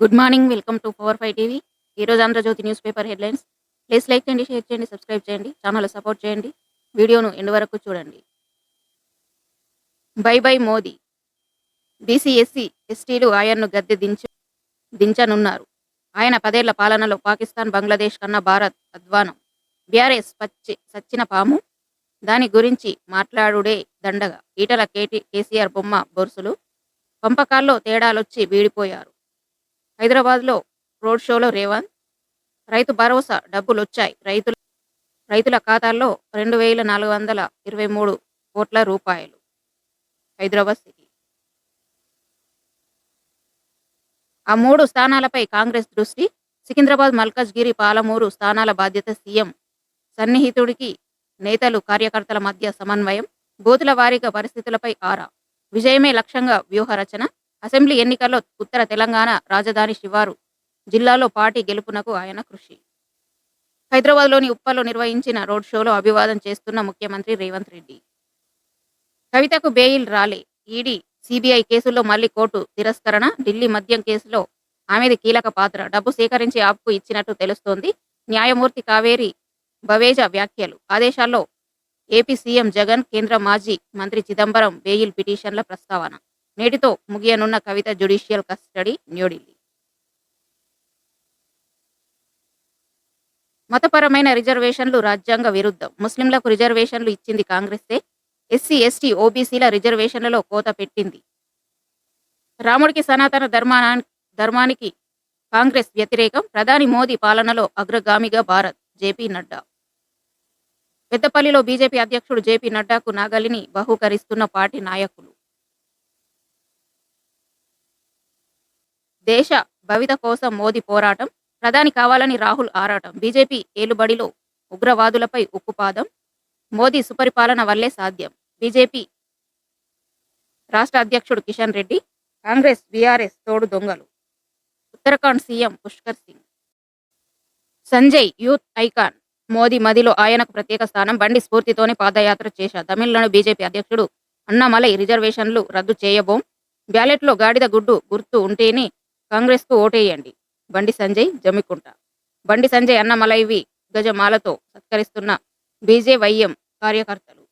Good morning welcome to power five TV. ఈరోజు Andhra Jyothi news paper headlines. Please like చేయండి share చేయండి subscribe చేయండి channel support చేయండి. వీడియోను ఎండ్ వరకు చూడండి. Bye bye Modi. BC SC ఎస్టీలు ఆయన్ను గద్దె దించ దించనున్నారు. ఆయన పదేళ్ళ పాలనలో పాకిస్తాన్ బంగ్లాదేశ్ కన్నా భారత్ అధ్వానం. బీఆర్ఎస్ పచ్చి సచ్చిన పాము. దాని గురించి మాట్లాడుడే దండగా. ఈటల కేటీ కేసీఆర్ బొమ్మ బొరుసులు. పంపకాల్లో తేడాలొచ్చి వీడిపోయారు. హైదరాబాద్లో రోడ్ షోలో రేవంత్. రైతు భరోసా డబ్బులు వచ్చాయి రైతుల రైతుల ఖాతాల్లో రెండు వేల నాలుగు వందల ఇరవై మూడు కోట్ల రూపాయలు. హైదరాబాద్ సిటీ. ఆ మూడు స్థానాలపై కాంగ్రెస్ దృష్టి. సికింద్రాబాద్ మల్కజ్గిరి పాలమూరు స్థానాల బాధ్యత సీఎం. సన్నిహితుడికి నేతలు కార్యకర్తల మధ్య సమన్వయం. బూతుల వారీగా పరిస్థితులపై ఆరా. విజయమే లక్ష్యంగా వ్యూహరచన. అసెంబ్లీ ఎన్నికల్లో ఉత్తర తెలంగాణ రాజధాని శివారు జిల్లాలో పార్టీ గెలుపునకు ఆయన కృషి. హైదరాబాద్లోని ఉప్పల్లో నిర్వహించిన రోడ్ షోలో అభివాదం చేస్తున్న ముఖ్యమంత్రి రేవంత్ రెడ్డి. కవితకు బెయిల్ రాలే. ఈడీ సిబిఐ కేసుల్లో మళ్ళీ కోర్టు తిరస్కరణ ఢిల్లీ మద్యం కేసులో ఆమెది కీలక పాత్ర. డబ్బు సేకరించి ఆప్కు ఇచ్చినట్టు తెలుస్తోంది న్యాయమూర్తి కావేరి బవేజా వ్యాఖ్యలు. ఆదేశాల్లో ఏపీ సీఎం జగన్ కేంద్ర మాజీ మంత్రి చిదంబరం బెయిల్ పిటిషన్ల ప్రస్తావన. నేటితో ముగియనున్న కవిత జ్యుడిషియల్ కస్టడీ న్యూఢిల్లీ. మతపరమైన రిజర్వేషన్లు రాజ్యాంగ విరుద్ధం. ముస్లింలకు రిజర్వేషన్లు ఇచ్చింది కాంగ్రెసే. ఎస్సీ ఎస్టీ ఓబీసీల రిజర్వేషన్లలో కోత పెట్టింది. రాముడికి సనాతన ధర్మానా ధర్మానికి కాంగ్రెస్ వ్యతిరేకం. ప్రధాని మోదీ పాలనలో అగ్రగామిగా భారత్. జేపీ నడ్డా. పెద్దపల్లిలో బీజేపీ అధ్యక్షుడు జేపీ నడ్డాకు నాగలిని బహూకరిస్తున్న పార్టీ నాయకులు. దేశ భవిత కోసం మోదీ పోరాటం ప్రధాని కావాలని రాహుల్ ఆరాటం బీజేపీ ఏలుబడిలో ఉగ్రవాదులపై ఉక్కుపాదం మోదీ సుపరిపాలన వల్లే సాధ్యం. బీజేపీ రాష్ట్ర అధ్యక్షుడు కిషన్ రెడ్డి కాంగ్రెస్ బీఆర్ఎస్ తోడు దొంగలు. Uttarakhand CM Pushkar Singh. Sanjay youth icon. Modi మదిలో ఆయనకు ప్రత్యేక స్థానం బండి స్ఫూర్తితోనే పాదయాత్ర చేశారు. తమిళనాడు బీజేపీ అధ్యక్షుడు అన్నామలై రిజర్వేషన్లు రద్దు చేయబోం. బ్యాలెట్లో గాడిద గుడ్డు గుర్తు ఉంటేనే కాంగ్రెస్కు ఓటేయండి. బండి సంజయ్ జమ్మికుంట. బండి సంజయ్ అన్నమలైవి గజమాలతో సత్కరిస్తున్న బీజేవైఎం కార్యకర్తలు.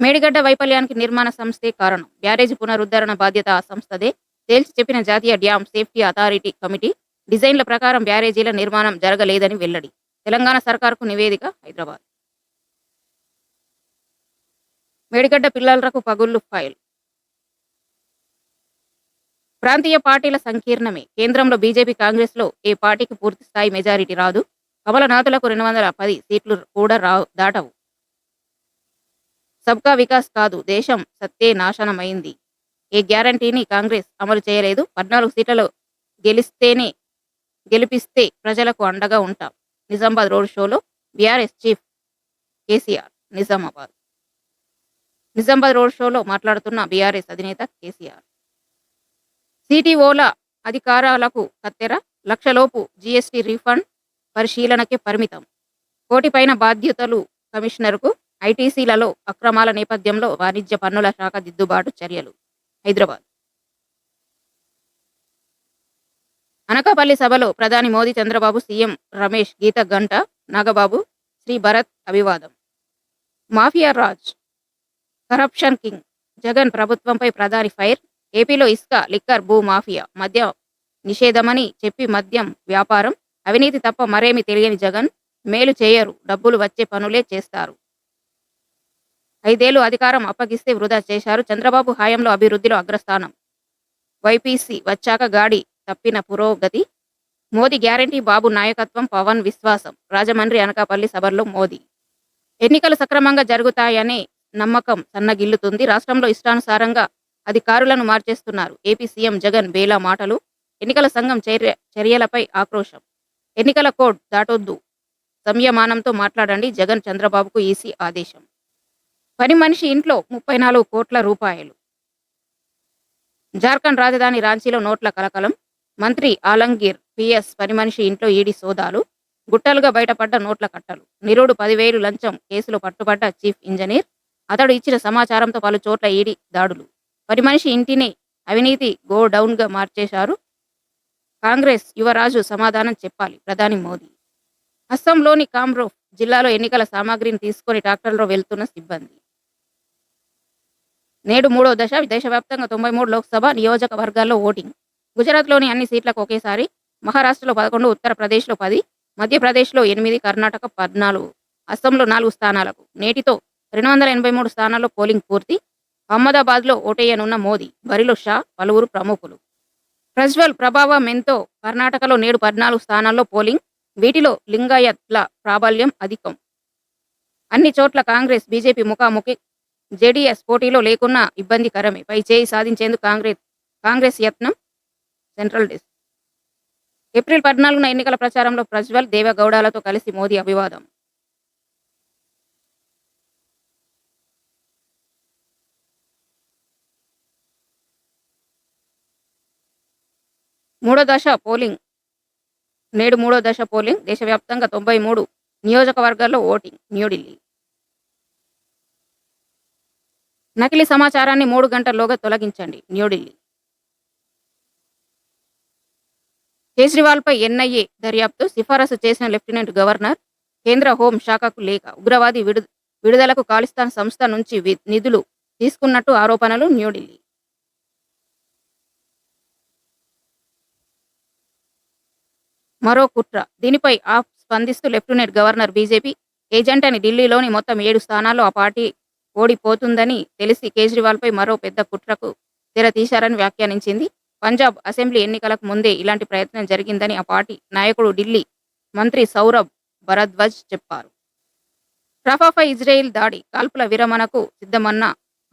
మేడిగడ్డ వైఫల్యానికి నిర్మాణ సంస్థే కారణం. బ్యారేజ్ పునరుద్ధరణ బాధ్యత ఆ సంస్థదే. తేల్చి చెప్పిన జాతీయ డ్యామ్ సేఫ్టీ అథారిటీ కమిటీ డిజైన్ల ప్రకారం బ్యారేజీల నిర్మాణం జరగలేదని వెల్లడి. తెలంగాణ సర్కార్కు నివేదిక హైదరాబాద్. మేడిగడ్డ పిల్లలకు పగుళ్ళు ఫైల్. ప్రాంతీయ పార్టీల సంకీర్ణమే. కేంద్రంలో బీజేపీ కాంగ్రెస్లో ఏ పార్టీకి పూర్తి స్థాయి మెజారిటీ రాదు. కమలనాథులకు రెండు వందల పది సీట్లు కూడా రా దాటవు. సబ్కా వికాస్ కాదు దేశం సత్తే నాశనమైంది. ఏ గ్యారంటీని కాంగ్రెస్ అమలు చేయలేదు. పద్నాలుగు సీట్లలో గెలిస్తేనే గెలిపిస్తే ప్రజలకు అండగా ఉంటాం. నిజామాబాద్ రోడ్ షోలో BRS chief KCR Nizamabad. Nizamabad road షోలో మాట్లాడుతున్న బీఆర్ఎస్ అధినేత కేసీఆర్. సిటిఓల అధికారాలకు కత్తెర లక్షలోపు జీఎస్టీ రీఫండ్ పరిశీలనకే పరిమితం. కోటి పైన బాధ్యతలు కమిషనర్కు ఐటీసీలలో అక్రమాల నేపథ్యంలో వాణిజ్య పన్నుల శాఖ దిద్దుబాటు చర్యలు. హైదరాబాద్. అనకాపల్లి సభలో ప్రధాని మోదీ చంద్రబాబు సీఎం రమేష్ గీత గంట నాగబాబు శ్రీ భరత్ అభివాదం. Mafia raj corruption king Jagan ప్రభుత్వంపై ప్రధాని ఫైర్ ఏపీలో ఇసుక లిక్కర్ భూ మాఫియా మద్య నిషేధమని చెప్పి మద్యం వ్యాపారం అవినీతి తప్ప మరేమి తెలియని జగన్ మేలు చేయరు డబ్బులు వచ్చే పనులే చేస్తారు. ఐదేళ్ళు అధికారం అప్పగిస్తే వృధా చేశారు చంద్రబాబు హయాంలో అభివృద్ధిలో అగ్రస్థానం. వైపీసీ వచ్చాక గాడి తప్పిన పురోగతి. మోదీ గ్యారంటీ బాబు నాయకత్వం పవన్ విశ్వాసం రాజమండ్రి అనకాపల్లి సభల్లో మోదీ. ఎన్నికలు సక్రమంగా జరుగుతాయనే నమ్మకం సన్నగిల్లుతుంది. రాష్ట్రంలో ఇష్టానుసారంగా అధికారులను మార్చేస్తున్నారు. ఏపీ సీఎం జగన్ బేలా మాటలు ఎన్నికల సంఘం చర్య చర్యలపై ఆక్రోశం. ఎన్నికల కోడ్ దాటొద్దు. సంయమానంతో మాట్లాడండి జగన్ చంద్రబాబుకు ఈసీ ఆదేశం. పని మనిషి ఇంట్లో ముప్పై నాలుగు కోట్ల రూపాయలు. జార్ఖండ్ రాజధాని రాంచీలో నోట్ల కలకలం. మంత్రి ఆలంగీర్ పిఎస్ పని మనిషి ఇంట్లో ఈడీ సోదాలు. గుట్టలుగా బయటపడ్డ నోట్ల కట్టలు. నిరుడు పదివేలు లంచం కేసులో పట్టుబడ్డ చీఫ్ ఇంజనీర్. అతడు ఇచ్చిన సమాచారంతో పలు చోట్ల ఈడీ దాడులు. పని మనిషి ఇంటిని అవినీతి గో డౌన్గా మార్చేశారు. కాంగ్రెస్ యువరాజు సమాధానం చెప్పాలి ప్రధాని మోదీ. అస్సాంలోని కామ్రూఫ్ జిల్లాలో ఎన్నికల సామాగ్రిని తీసుకొని ట్రాక్టర్లో వెళ్తున్న సిబ్బంది. నేడు మూడో దశ దేశవ్యాప్తంగా తొంభై మూడు లోక్సభ నియోజకవర్గాల్లో ఓటింగ్. గుజరాత్లోని అన్ని సీట్లకు ఒకేసారి మహారాష్ట్రలో పదకొండు ఉత్తరప్రదేశ్లో పది మధ్యప్రదేశ్లో ఎనిమిది కర్ణాటక పద్నాలుగు అస్సాంలో నాలుగు స్థానాలకు. నేటితో రెండు వందల ఎనభై మూడు స్థానాల్లో పోలింగ్ పూర్తి. అహ్మదాబాద్లో ఓటేయనున్న మోదీ బరిలో షా పలువురు ప్రముఖులు. ప్రజ్వల్ ప్రభావం ఎంతో కర్ణాటకలో నేడు పద్నాలుగు స్థానాల్లో పోలింగ్ వీటిలో లింగాయత్ల ప్రాబల్యం అధికం. అన్ని చోట్ల కాంగ్రెస్ బీజేపీ ముఖాముఖి జేడీఎస్ పోటీలో లేకున్నా ఇబ్బందికరమే. పై చేయి సాధించేందుకు కాంగ్రెస్ కాంగ్రెస్ యత్నం సెంట్రల్ డెస్క్. ఏప్రిల్ పద్నాలుగున ఎన్నికల ప్రచారంలో ప్రజ్వల్ దేవగౌడాలతో కలిసి మోదీ అభివాదం. మూడో దశ పోలింగ్. నేడు మూడో దశ పోలింగ్. దేశవ్యాప్తంగా తొంభై మూడు నియోజకవర్గాల్లో ఓటింగ్. న్యూఢిల్లీ నకిలీ సమాచారాన్ని మూడు గంటల్లోగా తొలగించండి. న్యూఢిల్లీ కేజ్రీవాల్పై ఎన్ఐఏ దర్యాప్తు. సిఫారసు చేసిన లెఫ్టినెంట్ గవర్నర్ కేంద్ర హోం శాఖకు లేఖ. ఉగ్రవాది విడు విడుదలకు ఖాళిస్తాన్ సంస్థ నుంచి నిధులు తీసుకున్నట్టు ఆరోపణలు న్యూఢిల్లీ మరో కుట్ర. దీనిపై ఆఫ్ స్పందిస్తూ లెఫ్టినెంట్ గవర్నర్ బీజేపీ ఏజెంట్ అని ఢిల్లీలోని మొత్తం ఏడు స్థానాల్లో ఆ పార్టీ ఓడిపోతుందని తెలిసి కేజ్రీవాల్పై మరో పెద్ద కుట్రకు తెర తీశారని వ్యాఖ్యానించింది. పంజాబ్ అసెంబ్లీ ఎన్నికలకు ముందే ఇలాంటి ప్రయత్నం జరిగిందని ఆ పార్టీ నాయకుడు ఢిల్లీ మంత్రి సౌరభ్ భరద్వాజ్ చెప్పారు. రఫాపై ఇజ్రాయిల్ దాడి కాల్పుల విరమణకు సిద్ధమన్న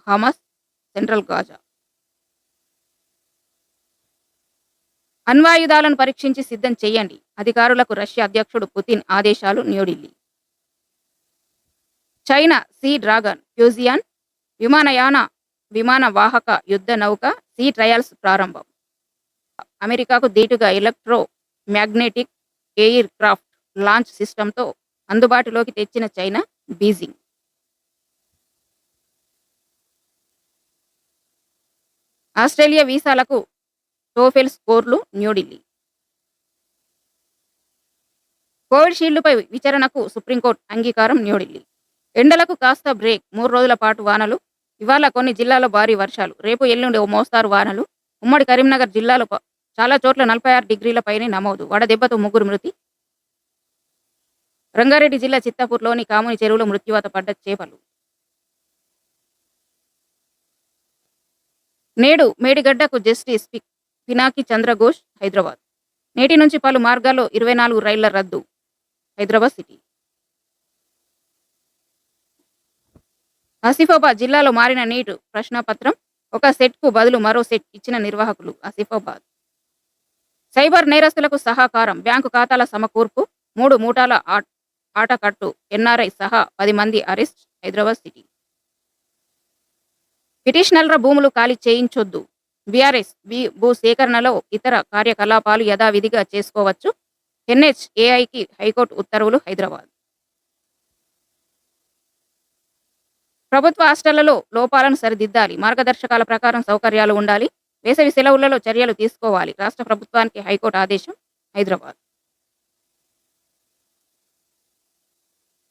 హమస్ సెంట్రల్ గాజా అణ్వాయుధాలను పరీక్షించి సిద్ధం చేయండి. అధికారులకు రష్యా అధ్యక్షుడు పుతిన్ ఆదేశాలు New Delhi. China sea dragon Fujian విమానయాన విమాన వాహక యుద్ధ నౌక సీ ట్రయల్స్ ప్రారంభం. అమెరికాకు దీటుగా electro magnetic aircraft launch సిస్టంతో అందుబాటులోకి తెచ్చిన చైనా బీజింగ్. ఆస్ట్రేలియా వీసాలకు టోఫెల్ స్కోర్లు న్యూఢిల్లీ. కోవిడ్ షీల్డ్పై విచారణకు సుప్రీంకోర్టు అంగీకారం న్యూఢిల్లీ. ఎండలకు కాస్త బ్రేక్ మూడు రోజుల పాటు వానలు. ఇవాళ కొన్ని జిల్లాలో భారీ వర్షాలు. రేపు ఎల్లుండి ఓ మోస్తారు వానలు. ఉమ్మడి కరీంనగర్ జిల్లాలో చాలా చోట్ల నలభై ఆరు డిగ్రీల పైనే నమోదు. వడదెబ్బతో ముగ్గురు మృతి. రంగారెడ్డి జిల్లా చిత్తాపూర్లోని కాముని చెరువులో మృత్యువాత పడ్డ చేపలు. నేడు మేడిగడ్డకు జస్టిస్ పిక్ పినాకి చంద్రఘోష్ హైదరాబాద్. నేటి నుంచి పలు మార్గాల్లో ఇరవై నాలుగు రైళ్ళ రద్దు. హైదరాబాద్ సిటీ. ఆసిఫాబాద్ జిల్లాలో మారిన నీటు ప్రశ్నపత్రం ఒక సెట్కు బదులు మరో సెట్ ఇచ్చిన నిర్వాహకులు ఆసిఫాబాద్. సైబర్ నేరస్తులకు సహకారం బ్యాంకు ఖాతాల సమకూర్పు మూడు మూటాల ఆటకట్టు ఎన్ఆర్ఐ సహా పది మంది అరెస్ట్ హైదరాబాద్ సిటీ. పిటిషనర్ల భూములు ఖాళీ చేయించొద్దు. బీఆర్ఎస్ బి- భూ సేకరణలో ఇతర కార్యకలాపాలు యథావిధిగా చేసుకోవచ్చు. ఎన్హెచ్ఏఐకి హైకోర్టు ఉత్తర్వులు హైదరాబాద్. ప్రభుత్వ హాస్టళ్ళలో లోపాలను సరిదిద్దాలి. మార్గదర్శకాల ప్రకారం సౌకర్యాలు ఉండాలి. వేసవి సెలవులలో చర్యలు తీసుకోవాలి. రాష్ట్ర ప్రభుత్వానికి హైకోర్టు ఆదేశం హైదరాబాద్.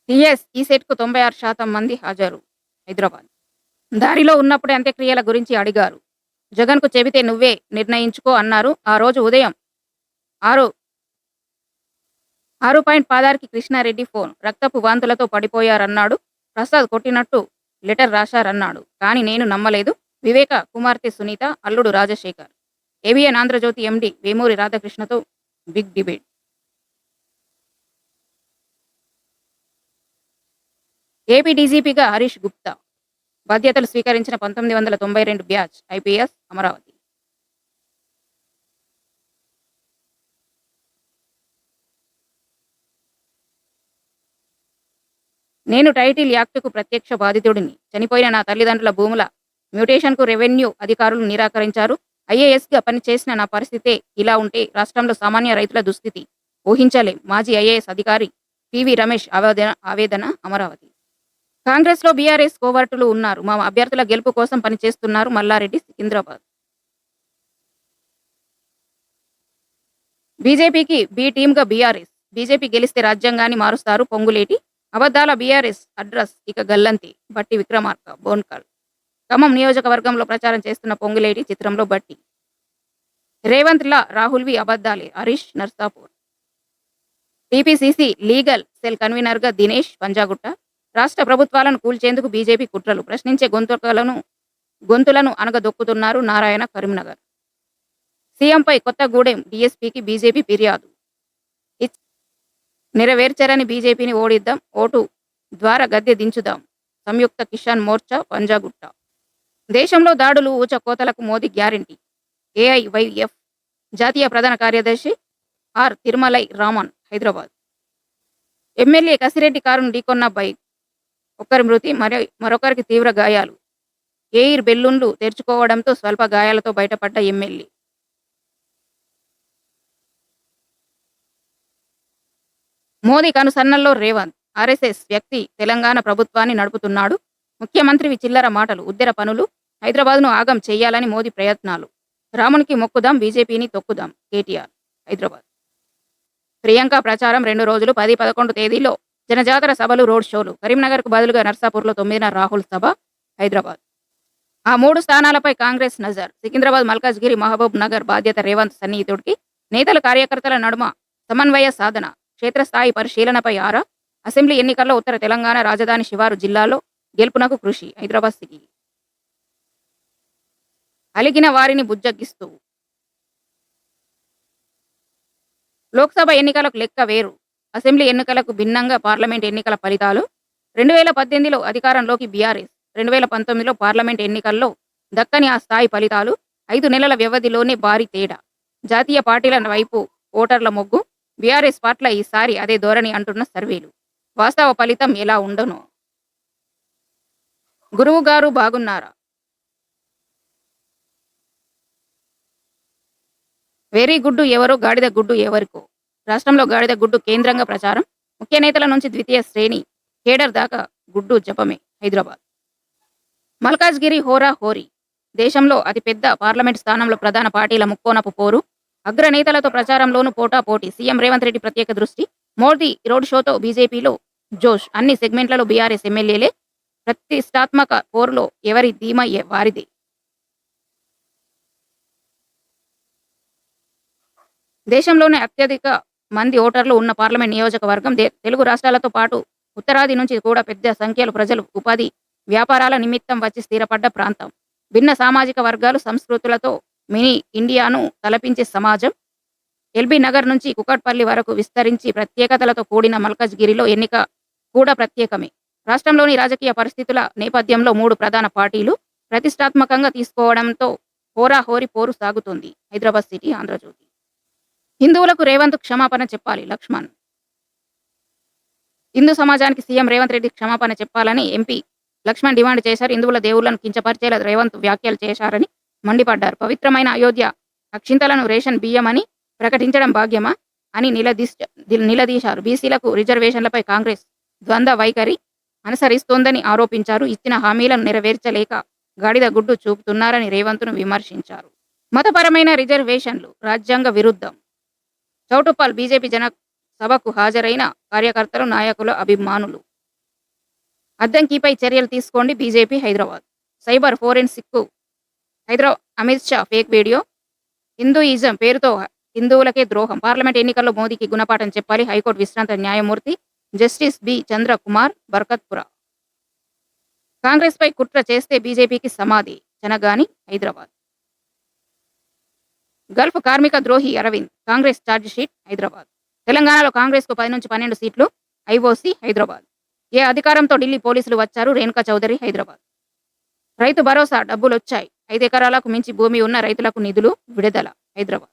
టిఎస్ ఈ సెట్కు తొంభై ఆరు శాతం మంది హాజరు హైదరాబాద్. దారిలో ఉన్నప్పుడే అంత్యక్రియల గురించి అడిగారు. జగన్కు చెబితే నువ్వే నిర్ణయించుకో అన్నారు. ఆ రోజు ఉదయం ఆరు ఆరు పాయింట్ పాదారికి కృష్ణారెడ్డి ఫోన్. రక్తపు వాంతులతో పడిపోయారన్నాడు. ప్రసాద్ కొట్టినట్టు లెటర్ రాశారన్నాడు. కానీ నేను నమ్మలేదు. వివేక కుమార్తె సునీత అల్లుడు రాజశేఖర్. ఏబిఎన్ ఆంధ్రజ్యోతి ఎండి వేమూరి రాధాకృష్ణతో బిగ్ డిబేట్. ఏపీ డీజీపీగా హరీష్ గుప్తా. బాధ్యతలు స్వీకరించిన పంతొమ్మిది వందల తొంభై రెండు బ్యాచ్ ఐపీఎస్ అమరావతి. నేను టైటిల్ యాక్టుకు ప్రత్యక్ష బాధితుడిని. చనిపోయిన నా తల్లిదండ్రుల భూముల మ్యూటేషన్కు రెవెన్యూ అధికారులు నిరాకరించారు. ఐఏఎస్గా పనిచేసిన నా పరిస్థితే ఇలా ఉంటే రాష్ట్రంలో సామాన్య రైతుల దుస్థితి ఊహించలేం. మాజీ ఐఏఎస్ అధికారి పివి రమేష్ ఆవేదన ఆవేదన అమరావతి. కాంగ్రెస్లో బీఆర్ఎస్ కోవర్టులు ఉన్నారు. మా అభ్యర్థుల గెలుపు కోసం పనిచేస్తున్నారు మల్లారెడ్డి సికింద్రాబాద్. బీజేపీకి బి టీమ్గా బీఆర్ఎస్. బీజేపీ గెలిస్తే రాజ్యాంగాన్ని మారుస్తారు పొంగులేటి. అబద్ధాల బీఆర్ఎస్ అడ్రస్ ఇక గల్లంతి. బట్టి విక్రమార్క బోన్కల్. ఖమ్మం నియోజకవర్గంలో ప్రచారం చేస్తున్న పొంగులేటి చిత్రంలో బట్టి. రేవంత్ లా రాహుల్వి అబద్ధాలే. Harish Narsapur. TPCC legal cell కన్వీనర్గా దినేష్ పంజాగుట్ట. రాష్ట్ర ప్రభుత్వాలను కూల్చేందుకు బీజేపీ కుట్రలు ప్రశ్నించే గొంతుకలను గొంతులను అనగదొక్కుతున్నారు నారాయణ కరీంనగర్. సీఎంపై కొత్తగూడెం డీఎస్పీకి బీజేపీ ఫిర్యాదు. నెరవేర్చరని బీజేపీని ఓడిద్దాం ఓటు ద్వారా గద్దె దించుదాం. సంయుక్త కిసాన్ మోర్చా పంజాగుట్ట. దేశంలో దాడులు ఊచకోతలకు మోదీ గ్యారంటీ. ఏఐవైఎఫ్ జాతీయ ప్రధాన కార్యదర్శి ఆర్ తిరుమలై రామన్ హైదరాబాద్. ఎమ్మెల్యే కసిరెడ్డి కారును ఢీకొన్న బైక్. ఒకరి మృతి మరి మరొకరికి తీవ్ర గాయాలు. ఎయిర్ బెల్లున్లు తెరుచుకోవడంతో స్వల్ప గాయాలతో బయటపడ్డ ఎమ్మెల్యే. మోదీ కనుసన్నల్లో రేవంత్. ఆర్ఎస్ఎస్ వ్యక్తి తెలంగాణ ప్రభుత్వాన్ని నడుపుతున్నాడు. ముఖ్యమంత్రి చిల్లర మాటలు ఉద్దెర పనులు హైదరాబాద్ను ఆగం చేయాలని మోదీ ప్రయత్నాలు. రామునికి మొక్కుదాం బీజేపీని తొక్కుదాం కేటీఆర్ హైదరాబాద్. ప్రియాంక ప్రచారం రెండు రోజులు పది పదకొండు తేదీలో జనజాతర సభలు రోడ్ షోలు. కరీంనగర్కు బదులుగా నర్సాపూర్లో తొమ్మిదిన రాహుల్ సభ హైదరాబాద్. ఆ మూడు స్థానాలపై కాంగ్రెస్ నజర్. సికింద్రాబాద్ మల్కాజ్గిరి మహబూబ్ నగర్ బాధ్యత రేవంత్ సన్నిహితుడికి నేతల కార్యకర్తల నడుమ సమన్వయ సాధన క్షేత్రస్థాయి పరిశీలనపై ఆరా అసెంబ్లీ ఎన్నికల్లో ఉత్తర తెలంగాణ రాజధాని శివారు జిల్లాలో గెలుపునకు కృషి హైదరాబాద్ సిటీ అలిగిన వారిని బుజ్జగిస్తూ. లోక్సభ ఎన్నికలకు లెక్క వేరు. అసెంబ్లీ ఎన్నికలకు భిన్నంగా పార్లమెంట్ ఎన్నికల ఫలితాలు రెండు వేల పద్దెనిమిదిలో అధికారంలోకి బీఆర్ఎస్ రెండు వేల పంతొమ్మిదిలో పార్లమెంట్ ఎన్నికల్లో దక్కని ఆ స్థాయి ఫలితాలు ఐదు నెలల వ్యవధిలోనే భారీ తేడా. జాతీయ పార్టీల వైపు ఓటర్ల మొగ్గు బీఆర్ఎస్ పట్ల ఈసారి అదే ధోరణి అంటున్న సర్వేలు. వాస్తవ ఫలితం ఎలా ఉండను? గురువు గారు బాగున్నారా? వెరీ గుడ్డు ఎవరో గాడిద గుడ్డు ఎవరికో? రాష్ట్రంలో గాడిద గుడ్డు కేంద్రంగా ప్రచారం. ముఖ్య నేతల నుంచి ద్వితీయ శ్రేణి కేడర్ దాకా గుడ్డు జపమే హైదరాబాద్. మల్కాజ్గిరి హోరా హోరీ దేశంలో అతిపెద్ద పార్లమెంట్ స్థానంలో ప్రధాన పార్టీల ముక్కోనపు పోరు. అగ్రనేతలతో ప్రచారంలోనూ పోటా పోటీ. సీఎం రేవంత్ రెడ్డి ప్రత్యేక దృష్టి. మోదీ రోడ్ షోతో బీజేపీలో జోష్. అన్ని సెగ్మెంట్లలో బీఆర్ఎస్ ఎమ్మెల్యేలే. ప్రతిష్టాత్మక పోరులో ఎవరి ధీమయ్యే వారిదే. దేశంలోనే అత్యధిక మంది ఓటర్లు ఉన్న పార్లమెంట్ నియోజకవర్గం తెలుగు రాష్ట్రాలతో పాటు ఉత్తరాది నుంచి కూడా పెద్ద సంఖ్యలో ప్రజలు ఉపాధి వ్యాపారాల నిమిత్తం వచ్చి స్థిరపడ్డ ప్రాంతం. భిన్న సామాజిక వర్గాలు సంస్కృతులతో మినీ ఇండియాను తలపించే సమాజం. ఎల్బీ నగర్ నుంచి కుకట్పల్లి వరకు విస్తరించి ప్రత్యేకతలతో కూడిన మల్కజ్గిరిలో ఎన్నిక కూడా ప్రత్యేకమే. రాష్ట్రంలోని రాజకీయ పరిస్థితుల నేపథ్యంలో మూడు ప్రధాన పార్టీలు ప్రతిష్టాత్మకంగా తీసుకోవడంతో హోరాహోరి పోరు సాగుతోంది. హైదరాబాద్ సిటీ ఆంధ్రజ్యోతి. హిందువులకు రేవంత్ క్షమాపణ చెప్పాలి లక్ష్మణ్. హిందూ సమాజానికి సీఎం రేవంత్ రెడ్డి క్షమాపణ చెప్పాలని ఎంపీ లక్ష్మణ్ డిమాండ్ చేశారు. హిందువుల దేవుళ్ళను కించపరిచేలా రేవంత్ వ్యాఖ్యలు చేశారని మండిపడ్డారు. పవిత్రమైన అయోధ్య అక్షింతలను రేషన్ బియ్యమని ప్రకటించడం భాగ్యమా అని నిలదీశ నిలదీశారు. బీసీలకు రిజర్వేషన్లపై కాంగ్రెస్ ద్వంద్వ వైఖరి అనుసరిస్తోందని ఆరోపించారు. ఇచ్చిన హామీలను నెరవేర్చలేక గాడిద గుడ్డు చూపుతున్నారని రేవంత్ను విమర్శించారు. మతపరమైన రిజర్వేషన్లు రాజ్యాంగ విరుద్ధం చౌటుపాల్ బీజేపీ జన సభకు హాజరైన కార్యకర్తలు నాయకుల అభిమానులు. అద్దంకిపై చర్యలు తీసుకోండి BJP Hyderabad. Cyber forensic Hyderabad Amit Shah fake video. Hinduism పేరుతో హిందువులకే ద్రోహం. పార్లమెంట్ ఎన్నికల్లో మోదీకి గుణపాఠం చెప్పాలి. హైకోర్టు విశ్రాంత న్యాయమూర్తి జస్టిస్ బి చంద్రకుమార్ బర్కత్పుర. కాంగ్రెస్ పై కుట్ర చేస్తే బీజేపీకి సమాధి. జనగాని హైదరాబాద్. గల్ఫ్ కార్మిక ద్రోహి Arvind. Congress charge sheet Hyderabad. తెలంగాణలో కాంగ్రెస్కు పది నుంచి పన్నెండు సీట్లు ఐఓసీ హైదరాబాద్. ఏ అధికారంతో ఢిల్లీ పోలీసులు వచ్చారు? రేణుకా చౌదరి హైదరాబాద్. రైతు భరోసా డబ్బులు వచ్చాయి ఐదు ఎకరాలకు మించి భూమి ఉన్న రైతులకు నిధులు విడుదల హైదరాబాద్.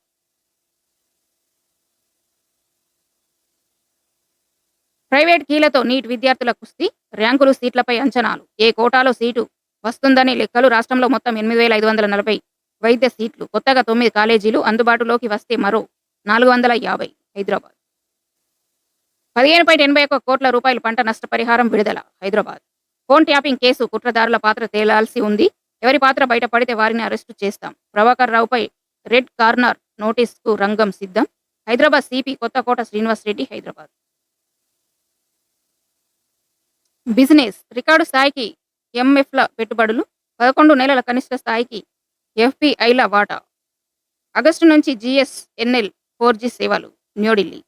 ప్రైవేట్ కీలతో నీట్ విద్యార్థుల కుస్తీ ర్యాంకులు సీట్లపై అంచనాలు. ఏ కోటాలో సీటు వస్తుందనే లెక్కలు రాష్ట్రంలో మొత్తం ఎనిమిది వేల ఐదు వందల నలభై వైద్య సీట్లు కొత్తగా తొమ్మిది కాలేజీలు అందుబాటులోకి వస్తే మరో నాలుగు వందల యాభై హైదరాబాద్. పదిహేను పాయింట్ ఎనభై ఒక్క కోట్ల రూపాయల పంట నష్టపరిహారం విడుదల హైదరాబాద్. ఫోన్ ట్యాపింగ్ కేసు కుట్రదారుల పాత్ర తేలాల్సి ఉంది. ఎవరి పాత్ర బయటపడితే వారిని అరెస్టు చేస్తాం. ప్రభాకర్ రావుపై రెడ్ కార్నర్ నోటీస్కు రంగం సిద్ధం. Hyderabad CP Kothakota Srinivas Reddy Hyderabad. Business record స్థాయికి ఎంఎఫ్ల పెట్టుబడులు. పదకొండు నెలల కనిష్ట స్థాయికి ఎఫ్పిఐల వాటా. ఆగస్టు నుంచి జిఎస్ఎన్ఎల్ ఫోర్ జీ సేవలు న్యూఢిల్లీ.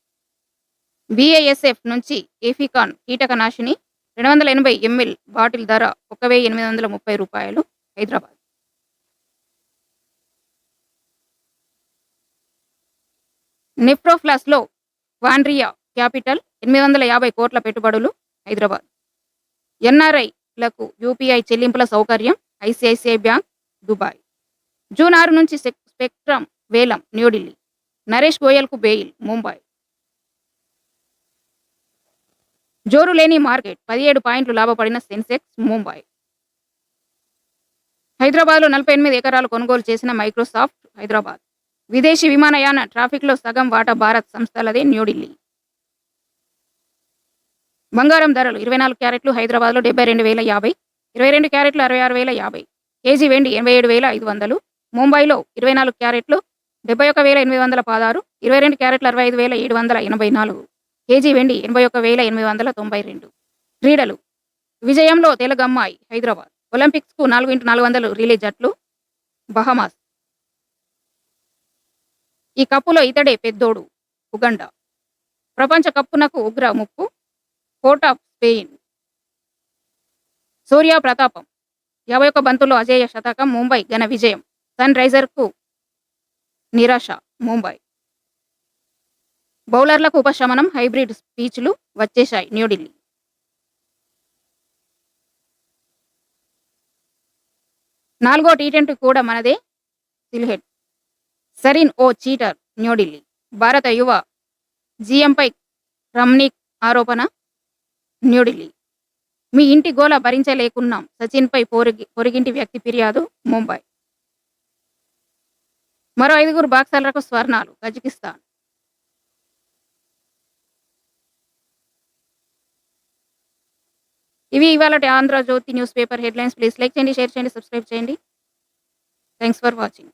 బిఐఎస్ఎఫ్ నుంచి ఏఫికాన్ కీటకనాశిని రెండు వందల ఎనభై ఎంఎల్ బాటిల్ ధర ఒక వెయ్యి ఎనిమిది వందల ముప్పై రూపాయలు హైదరాబాద్. నిప్రోఫ్లాస్లో వాండ్రియా క్యాపిటల్ ఎనిమిది వందల యాభై కోట్ల పెట్టుబడులు హైదరాబాద్. ఎన్ఆర్ఐలకు యూపీఐ చెల్లింపుల సౌకర్యం ఐసిఐసిఐ బ్యాంక్ దుబాయ్. జూన్ ఆరు నుంచి సెక్- స్పెక్ట్రమ్ వేలం న్యూఢిల్లీ నరేష్ గోయల్కు బెయిల్ ముంబై. జోరు లేని మార్కెట్ పదిహేడు పాయింట్లు లాభపడిన సెన్సెక్స్ ముంబై. హైదరాబాద్లో నలభై ఎనిమిది ఎకరాలు కొనుగోలు చేసిన మైక్రోసాఫ్ట్ హైదరాబాద్. విదేశీ విమానయాన ట్రాఫిక్లో సగం వాటా భారత్ సంస్థలదే న్యూఢిల్లీ బంగారం ధరలు ఇరవై నాలుగు క్యారెట్లు హైదరాబాద్లో డెబ్బై రెండు వేల యాభై ఇరవై రెండు క్యారెట్లు అరవై ఆరు వేల యాభై. కేజీ వెండి ఎనభై ఏడు వేల ఐదు వందలు ముంబైలో ఇరవై నాలుగు క్యారెట్లు డెబ్బై ఒక వేల ఎనిమిది వందల పదహారు ఇరవై రెండు క్యారెట్లు అరవై ఐదు వేల ఏడు వందల ఎనభై నాలుగు కేజీ వెండి ఎనభై ఒక వేల ఎనిమిది వందల తొంభై రెండు. క్రీడలు. విజయంలో తెలగమ్మాయి హైదరాబాద్. ఒలింపిక్స్కు నాలుగు ఇంటూ నాలుగు వందలు రిలే జట్లు. బహమాస్. ఈ కప్పులో ఇతడే పెద్దోడు ఉగండా. ప్రపంచ కప్పునకు ఉగ్ర ముప్పు కోర్ట్ ఆఫ్ స్పెయిన్. సూర్య ప్రతాపం. యాభై ఒక్క బంతుల్లో అజేయ శతకం ముంబై ఘన విజయం. సన్ రైజర్కు నిరాశ ముంబై. బౌలర్లకు ఉపశమనం హైబ్రిడ్ స్పీచ్లు వచ్చేశాయి న్యూఢిల్లీ. నాలుగో టీ ట్వంటీ కూడా మనదే సిల్హెడ్. సరిన్ ఓ చీటర్ న్యూఢిల్లీ. భారత యువ జీఎంపై రమ్నీక్ ఆరోపణ న్యూఢిల్లీ. మీ ఇంటి గోల భరించలేకున్నాం. సచిన్పై పొరిగి పొరిగింటి వ్యక్తి ఫిర్యాదు ముంబై. మరో ఐదుగురు బాక్సర్లకు స్వర్ణాలు కజకిస్తాన్. ఇవి ఇవాళ Andhra Jyothi news paper headlines. Please like చేయండి షేర్ చేయండి సబ్స్క్రైబ్ చేయండి. Thanks for watching.